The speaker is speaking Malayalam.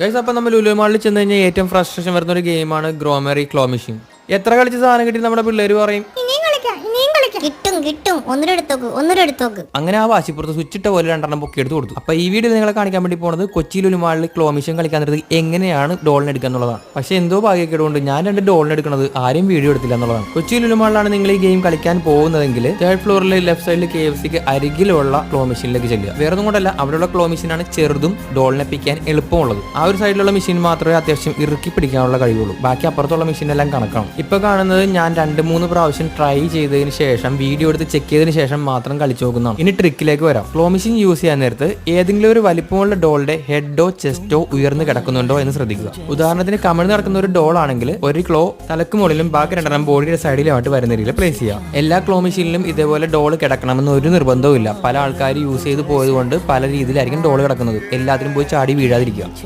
ഗൈസ് അപ്പം നമ്മൾ ലുലു മാളിൽ ചെന്ന് കഴിഞ്ഞാൽ ഏറ്റവും ഫ്രസ്ട്രേഷൻ വരുന്ന ഒരു ഗെയിമാണ് ഗ്രോമറി ക്ലോ മെഷീൻ എത്ര കളിച്ച സാധനം കിട്ടി? നമ്മുടെ പിള്ളേർ പറയും. കിട്ടും കിട്ടും. ഒന്നര എടുത്തോക്ക് അങ്ങനെ ആ വാശിപ്പുറത്ത് സ്വിച്ച് ഇട്ട പോലെ രണ്ടെണ്ണം പൊക്കി എടുത്ത് കൊടുത്തു. അപ്പൊ ഈ വീഡിയോ നിങ്ങളെ കാണിക്കാൻ വേണ്ടി പോണത് കൊച്ചിയിൽ ഒരു മാളിൽ ക്ലോമിഷൻ കളിക്കാൻ നേരത്ത് എങ്ങനെയാണ് ഡോളിന് എടുക്കുക എന്നുള്ളതാണ്. പക്ഷെ എന്തോ ഭാഗ്യക്കേടുകൊണ്ട് ഞാൻ രണ്ട് ഡോളിന് എടുക്കുന്നത് ആരും വീഡിയോ എടുത്തില്ല എന്നുള്ളതാണ്. കൊച്ചിയിൽ ഒരു മാളിലാണ് നിങ്ങൾ ഈ ഗെയിം കളിക്കാൻ പോകുന്നതെങ്കിൽ തേർഡ് ഫ്ലോറിലെ ലെഫ്റ്റ് സൈഡിൽ കെ എഫ് സിക്ക് അരികിലുള്ള ക്ലോ മെഷീനിലേക്ക് ചെല്ലുക. വേറെ ഒന്നും കൊണ്ടല്ല അവിടെയുള്ള ക്ലോ മെഷീനാണ് ചെറുതും ഡോളിനെ പിക്കാൻ എളുപ്പമുള്ളത്. ആ ഒരു സൈഡിലുള്ള മെഷീൻ മാത്രമേ അത്യാവശ്യം ഇറുക്കി പിടിക്കാനുള്ള കഴിവുള്ളൂ. ബാക്കി അപ്പുറത്തുള്ള മെഷീനെല്ലാം കണക്കാണ്. ഇപ്പൊ കാണുന്നത് ഞാൻ രണ്ട് മൂന്ന് പ്രാവശ്യം ട്രൈ ചെയ്തതിന് ശേഷം വീഡിയോ എടുത്ത് ചെക്ക് ചെയ്തതിന് ശേഷം മാത്രം കളിച്ചു നോക്കുന്നതാണ്. ഇനി ട്രിക്കിലേക്ക് വരാം. ഫ്ലോ മെഷീൻ യൂസ് ചെയ്യാൻ നേരത്ത് ഏതെങ്കിലും ഒരു വലിപ്പമുള്ള ഡോളിന്റെ ഹെഡോ ചെസ്റ്റോ ഉയർന്നു കിടക്കുന്നുണ്ടോ എന്ന് ശ്രദ്ധിക്കുക. ഉദാഹരണത്തിന് കമിഴ്ന്ന് നടക്കുന്ന ഒരു ഡോൾ ആണെങ്കിൽ ഒരു ക്ലോ തലക്ക് മുകളിലും ബാക്കി രണ്ടെണ്ണം ബോഡിയുടെ സൈഡിലുമായിട്ട് വരുന്ന രീതിയിൽ പ്ലേസ് ചെയ്യാം. എല്ലാ ക്ലോ മെഷീനിലും ഇതേപോലെ ഡോൾ കിടക്കണമെന്ന് ഒരു നിർബന്ധവും ഇല്ല പല ആൾക്കാർ യൂസ് ചെയ്ത് പോയതുകൊണ്ട് പല രീതിയിലായിരിക്കും ഡോൾ കിടക്കുന്നത്. എല്ലാത്തിനും പോയി ചാടി വീഴാതിരിക്കുക.